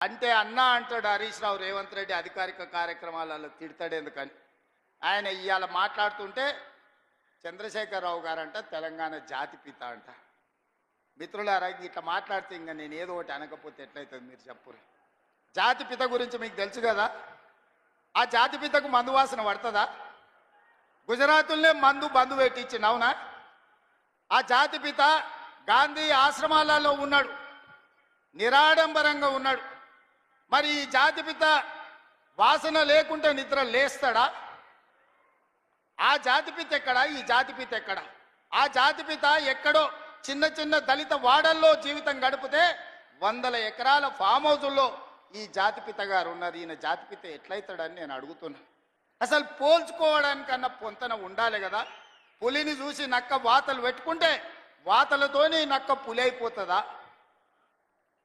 అంటే అన్నా అంటాడు హరీష్ రావు రేవంత్ రెడ్డి అధికారిక కార్యక్రమాలలో తిడతాడు ఎందుకని? ఆయన ఇవాళ మాట్లాడుతుంటే చంద్రశేఖరరావు గారంట తెలంగాణ జాతి పిత అంట. మిత్రులారా ఇట్లా మాట్లాడితే ఇంకా నేను ఏదో ఒకటి అనకపోతే ఎట్లయితుంది మీరు చెప్పురు జాతిపిత గురించి మీకు తెలుసు కదా? ఆ జాతిపితకు మందు వాసన పడుతుందా? గుజరాతుల్నే మందు బంధు పెట్టించింది అవునా? ఆ జాతి పిత గాంధీ ఆశ్రమాలలో ఉన్నాడు. నిరాడంబరంగా ఉన్నాడు. మరి ఈ జాతిపిత వాసన లేకుంటే నిద్ర లేస్తాడా? ఆ జాతిపిత ఎక్కడ? ఈ జాతిపిత ఎక్కడ? ఆ జాతిపిత ఎక్కడో చిన్న చిన్న దళిత వాడల్లో జీవితం గడిపితే వందల ఎకరాల ఫామ్ హౌజుల్లో ఈ జాతిపిత గారు ఉన్నారు. ఈయన జాతిపిత ఎట్లయితాడని నేను అడుగుతున్నా. అసలు పోల్చుకోవడానికన్నా పొంతన ఉండాలి కదా. పులిని చూసి నక్క వాతలు పెట్టుకుంటే వాతలతోనే నక్క పులి అయిపోతుందా